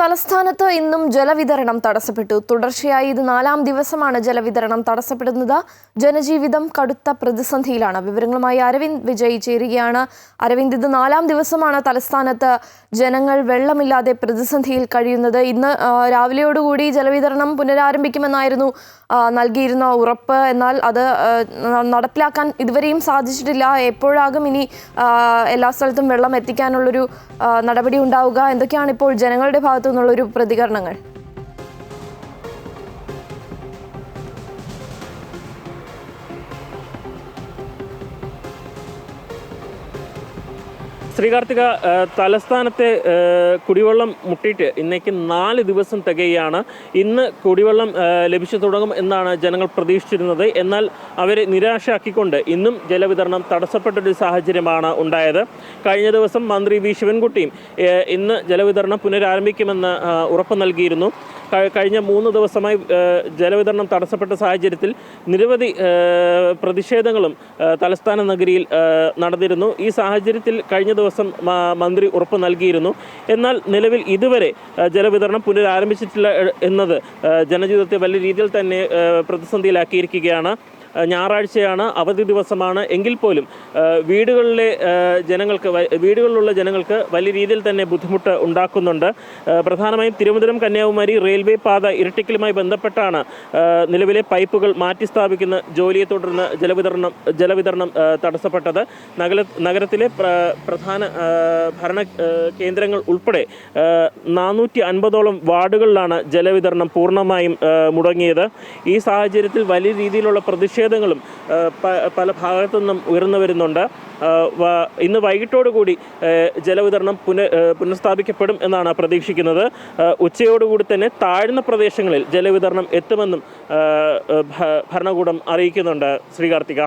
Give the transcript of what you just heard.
തലസ്ഥാനത്ത് ഇന്നും ജലവിതരണം തടസ്സപ്പെട്ടു. തുടർച്ചയായി ഇത് നാലാം ദിവസമാണ് ജലവിതരണം തടസ്സപ്പെടുന്നത്. ജനജീവിതം കടുത്ത പ്രതിസന്ധിയിലാണ്. വിവരങ്ങളുമായി അരവിന്ദ് വിജയ് ചേരുകയാണ്. അരവിന്ദ് ഇത് നാലാം ദിവസമാണ് തലസ്ഥാനത്ത് ജനങ്ങൾ വെള്ളമില്ലാതെ പ്രതിസന്ധിയിൽ കഴിയുന്നത്. ഇന്ന് രാവിലെയോടുകൂടി ജലവിതരണം പുനരാരംഭിക്കുമെന്നായിരുന്നു നൽകിയിരുന്ന ഉറപ്പ്. എന്നാൽ അത് നടപ്പിലാക്കാൻ ഇതുവരെയും സാധിച്ചിട്ടില്ല. എപ്പോഴാകും ഇനി എല്ലാ സ്ഥലത്തും വെള്ളം എത്തിക്കാനുള്ളൊരു നടപടി ഉണ്ടാവുക. എന്തൊക്കെയാണ് ഇപ്പോൾ ജനങ്ങളുടെ ഭാഗത്തു നിന്നുള്ളൊരു പ്രതികരണങ്ങൾ. ശ്രീകാർത്തിക കാർത്തിക തലസ്ഥാനത്തെ കുടിവെള്ളം മുട്ടിയിട്ട് ഇന്നേക്ക് നാല് ദിവസം തികയാണ്. ഇന്ന് കുടിവെള്ളം ലഭിച്ചു തുടങ്ങും എന്നാണ് ജനങ്ങൾ പ്രതീക്ഷിച്ചിരുന്നത്. എന്നാൽ അവരെ നിരാശയാക്കിക്കൊണ്ട് ഇന്നും ജലവിതരണം തടസ്സപ്പെട്ടൊരു സാഹചര്യമാണ് ഉണ്ടായത്. കഴിഞ്ഞ ദിവസം മന്ത്രി വി. ശിവൻകുട്ടിയും ഇന്ന് ജലവിതരണം പുനരാരംഭിക്കുമെന്ന് ഉറപ്പ് നൽകിയിരുന്നു. കഴിഞ്ഞ മൂന്ന് ദിവസമായി ജലവിതരണം തടസ്സപ്പെട്ട സാഹചര്യത്തിൽ നിരവധി പ്രതിഷേധങ്ങളും തലസ്ഥാന നഗരിയിൽ നടന്നിരുന്നു. ഈ സാഹചര്യത്തിൽ കഴിഞ്ഞ ദിവസം മന്ത്രി ഉറപ്പ് നൽകിയിരുന്നു. എന്നാൽ നിലവിൽ ഇതുവരെ ജലവിതരണം പുനരാരംഭിച്ചിട്ടില്ല എന്നത് ജനജീവിതത്തെ വലിയ രീതിയിൽ തന്നെ പ്രതിസന്ധിയിലാക്കിയിരിക്കുകയാണ്. ഞായറാഴ്ചയാണ് അവധി ദിവസമാണ്. എങ്കിൽ പോലും വീടുകളിലെ ജനങ്ങൾക്ക് വീടുകളിലുള്ള ജനങ്ങൾക്ക് വലിയ രീതിയിൽ തന്നെ ബുദ്ധിമുട്ട് ഉണ്ടാക്കുന്നുണ്ട്. പ്രധാനമായും തിരുവനന്തപുരം കന്യാകുമാരി റെയിൽവേ പാത ഇരട്ടിക്കലുമായി ബന്ധപ്പെട്ടാണ് നിലവിലെ പൈപ്പുകൾ മാറ്റി സ്ഥാപിക്കുന്ന ജോലിയെ തുടർന്ന് ജലവിതരണം ജലവിതരണം തടസ്സപ്പെട്ടത്. നഗര നഗരത്തിലെ പ്രധാന ഭരണ കേന്ദ്രങ്ങൾ ഉൾപ്പെടെ നാനൂറ്റി അൻപതോളം വാർഡുകളിലാണ് ജലവിതരണം പൂർണമായും മുടങ്ങിയത്. ഈ സാഹചര്യത്തിൽ വലിയ രീതിയിലുള്ള പ്രതിഷേധങ്ങളും പല ഭാഗത്തു നിന്നും ഉയർന്നു വരുന്നുണ്ട്. ഇന്ന് വൈകിട്ടോടുകൂടി ജലവിതരണം പുന പുനഃസ്ഥാപിക്കപ്പെടും എന്നാണ് പ്രതീക്ഷിക്കുന്നത്. ഉച്ചയോടുകൂടി തന്നെ താഴ്ന്ന പ്രദേശങ്ങളിൽ ജലവിതരണം എത്തുമെന്നും ഭരണകൂടം അറിയിക്കുന്നുണ്ട്. ശ്രീകാർത്തിക.